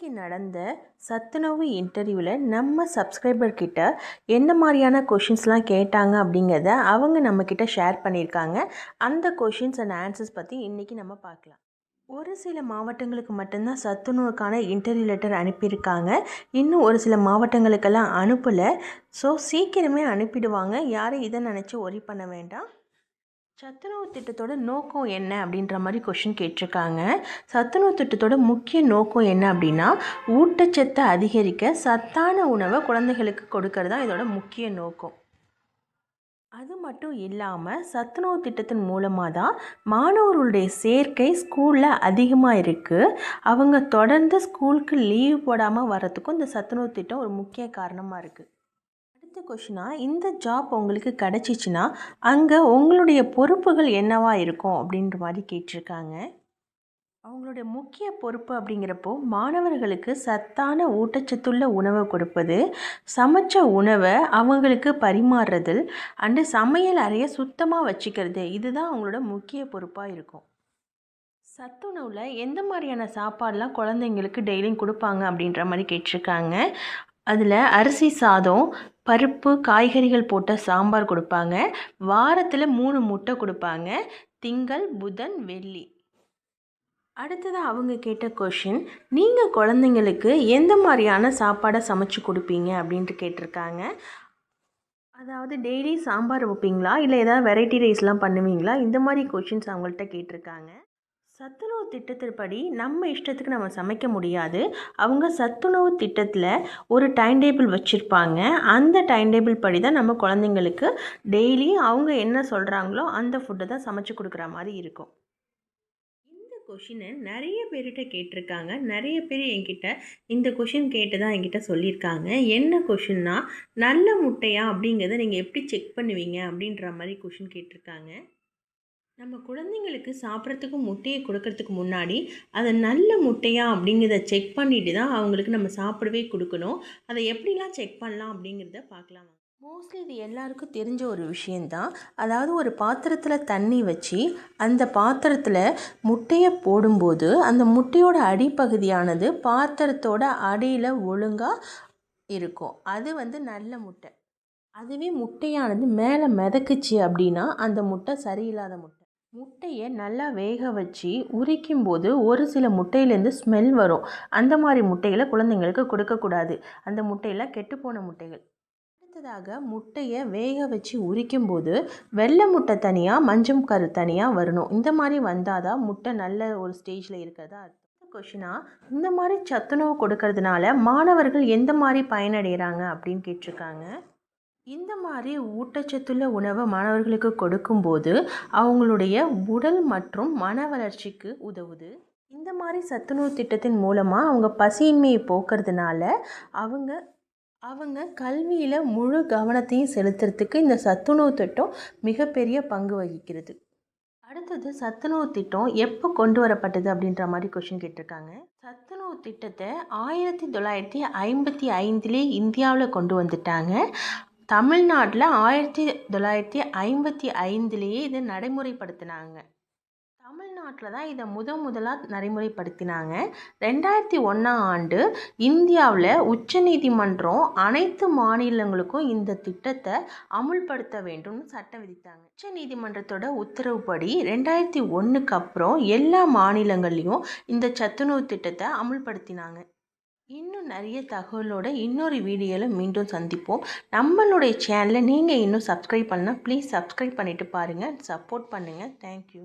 இன்றைக்கி நடந்த சத்துணவு இன்டர்வியூவில் நம்ம சப்ஸ்கிரைபர் கிட்ட என்ன மாதிரியான கொஷின்ஸ்லாம் கேட்டாங்க அப்படிங்கிறத அவங்க நம்மக்கிட்ட ஷேர் பண்ணியிருக்காங்க. அந்த கொஷின்ஸ் அண்ட் ஆன்சர்ஸ் பற்றி இன்றைக்கி நம்ம பார்க்கலாம். ஒரு சில மாவட்டங்களுக்கு மட்டும்தான் சத்துணவுக்கான இன்டர்வியூ லெட்டர் அனுப்பியிருக்காங்க. இன்னும் ஒரு சில மாவட்டங்களுக்கெல்லாம் அனுப்பலை. ஸோ சீக்கிரமே அனுப்பிடுவாங்க. யாரும் இதை நினச்சி ஒரி பண்ண வேண்டாம். சத்துணவு திட்டத்தோட நோக்கம் என்ன அப்படின்ற மாதிரி கொஷின் கேட்டிருக்காங்க. சத்துணவு திட்டத்தோட முக்கிய நோக்கம் என்ன அப்படின்னா ஊட்டச்சத்தை அதிகரிக்க சத்தான உணவை குழந்தைகளுக்கு கொடுக்கறது தான் இதோட முக்கிய நோக்கம். அது மட்டும் இல்லாமல் சத்துணவு திட்டத்தின் மூலமாக தான் மாணவர்களுடைய சேர்க்கை ஸ்கூலில் அதிகமாக இருக்குது அவங்க தொடர்ந்து ஸ்கூலுக்கு லீவ் போடாமல் வர்றதுக்கும் இந்த சத்துணவு திட்டம் ஒரு முக்கிய காரணமாக இருக்குது அடுத்த கொஷினா இந்த ஜாப் உங்களுக்கு கிடச்சிச்சின்னா அங்கே உங்களுடைய பொறுப்புகள் என்னவா இருக்கும் அப்படின்ற மாதிரி கேட்டிருக்காங்க. அவங்களுடைய முக்கிய பொறுப்பு அப்படிங்கிறப்போ மாணவர்களுக்கு சத்தான ஊட்டச்சத்துள்ள உணவை கொடுப்பது சமைச்ச உணவை அவங்களுக்கு பரிமாறுறதில் அண்டு சமையல் அறையை சுத்தமாக வச்சுக்கிறது இதுதான் அவங்களோட முக்கிய பொறுப்பாக இருக்கும். சத்துணவில் எந்த மாதிரியான சாப்பாடெலாம் குழந்தைங்களுக்கு டெய்லியும் கொடுப்பாங்க அப்படின்ற மாதிரி கேட்டிருக்காங்க. அதில் அரிசி சாதம் பருப்பு காய்கறிகள் போட்ட சாம்பார் கொடுப்பாங்க. வாரத்தில் மூணு முட்டை கொடுப்பாங்க. திங்கள் புதன் வெள்ளி. அடுத்ததாக அவங்க கேட்ட கொஷின் நீங்கள் குழந்தைங்களுக்கு எந்த மாதிரியான சாப்பாடை சமைச்சு கொடுப்பீங்க அப்படின்ட்டு கேட்டிருக்காங்க. அதாவது டெய்லி சாம்பார் வைப்பீங்களா? இல்லை ஏதாவது வெரைட்டி ரைஸ்லாம் பண்ணுவீங்களா? இந்த மாதிரி கொஷின்ஸ் அவங்கள்ட்ட கேட்டிருக்காங்க. சத்துணவு திட்டத்தின்படி நம்ம இஷ்டத்துக்கு நம்ம சமைக்க முடியாது. அவங்க சத்துணவு திட்டத்தில் ஒரு டைம் டேபிள் வச்சுருப்பாங்க. அந்த டைம் டேபிள் படி தான் நம்ம குழந்தைங்களுக்கு டெய்லி அவங்க என்ன சொல்கிறாங்களோ அந்த ஃபுட்டை தான் சமைச்சு கொடுக்குற மாதிரி இருக்கும். இந்த கொஷினை நிறைய பேர்கிட்ட கேட்டிருக்காங்க. நிறைய பேர் என்கிட்ட இந்த கொஷின் கேட்டு தான் என்கிட்ட சொல்லியிருக்காங்க. என்ன கொஷின்னா நல்ல முட்டையா அப்படிங்கிறத நீங்கள் எப்படி செக் பண்ணுவீங்க அப்படின்ற மாதிரி கொஷின் கேட்டிருக்காங்க. நம்ம குழந்தைங்களுக்கு சாப்பிட்றதுக்கு முட்டையை கொடுக்கறதுக்கு முன்னாடி அதை நல்ல முட்டையா அப்படிங்கிறத செக் பண்ணிட்டு தான் அவங்களுக்கு நம்ம சாப்பிடவே கொடுக்கணும். அதை எப்படிலாம் செக் பண்ணலாம் அப்படிங்கிறத பார்க்கலாம். மோஸ்ட்லி இது எல்லாருக்கும் தெரிஞ்ச ஒரு விஷயந்தான் அதாவது ஒரு பாத்திரத்தில் தண்ணி வச்சு அந்த பாத்திரத்தில் முட்டையை போடும்போது அந்த முட்டையோட அடிப்பகுதியானது பாத்திரத்தோட அடியில் ஒழுங்காக இருக்கும். அது வந்து நல்ல முட்டை. அதுவே முட்டையானது மேலே மிதக்குச்சு அப்படின்னா அந்த முட்டை சரியில்லாத முட்டை. முட்டையை நல்லா வேக வச்சு உரிக்கும் போது ஒரு சில முட்டையிலேருந்து ஸ்மெல் வரும். அந்த மாதிரி முட்டைகளை குழந்தைங்களுக்கு கொடுக்கக்கூடாது. அந்த முட்டையில் கெட்டுப்போன முட்டைகள். அடுத்ததாக முட்டையை வேக வச்சு உரிக்கும் போது வெள்ளை முட்டை தனியாக மஞ்சள் கரு தனியாக வரணும். இந்த மாதிரி வந்தால் தான் முட்டை நல்ல ஒரு ஸ்டேஜில் இருக்கிறதா கொஷினா இந்த மாதிரி சத்துணவு கொடுக்கறதுனால மாணவர்கள் எந்த மாதிரி பயனடைகிறாங்க அப்படின்னு கேட்டிருக்காங்க. இந்த மாதிரி ஊட்டச்சத்துள்ள உணவை மாணவர்களுக்கு கொடுக்கும்போது அவங்களுடைய உடல் மற்றும் மன வளர்ச்சிக்கு உதவுது. இந்த மாதிரி சத்துணவு திட்டத்தின் மூலமாக அவங்க பசியின்மையை போக்குறதுனால அவங்க அவங்க கல்வியில் முழு கவனத்தையும் செலுத்துறதுக்கு இந்த சத்துணவு திட்டம் மிகப்பெரிய பங்கு வகிக்கிறது. அடுத்தது சத்துணவு திட்டம் எப்போ கொண்டு வரப்பட்டது அப்படின்ற மாதிரி கொஷின் கேட்டிருக்காங்க. சத்துணவு திட்டத்தை ஆயிரத்தி தொள்ளாயிரத்தி ஐம்பத்தி ஐந்திலே இந்தியாவில் கொண்டு வந்துட்டாங்க. தமிழ்நாட்டில் ஆயிரத்தி தொள்ளாயிரத்தி ஐம்பத்தி ஐந்துலேயே இதை நடைமுறைப்படுத்தினாங்க. தமிழ்நாட்டில் தான் இதை முத முதலாக நடைமுறைப்படுத்தினாங்க. ரெண்டாயிரத்தி ஒன்றாம் ஆண்டு இந்தியாவில் உச்சநீதிமன்றம் அனைத்து மாநிலங்களுக்கும் இந்த திட்டத்தை அமுல்படுத்த வேண்டும்னு சட்டம் விதித்தாங்க. உச்சநீதிமன்றத்தோட உத்தரவுப்படி ரெண்டாயிரத்தி ஒன்றுக்கு அப்புறம் எல்லா மாநிலங்கள்லேயும் இந்த சத்துணவு திட்டத்தை அமுல்படுத்தினாங்க. இன்னும் நிறைய தகவலோட இன்னொரு வீடியோவில் மீண்டும் சந்திப்போம். நம்மளுடைய சேனலை நீங்கள் இன்னும் சப்ஸ்கிரைப் பண்ணால் ப்ளீஸ் சப்ஸ்கிரைப் பண்ணிவிட்டு பாருங்கள் சப்போர்ட் பண்ணுங்கள் தேங்க்யூ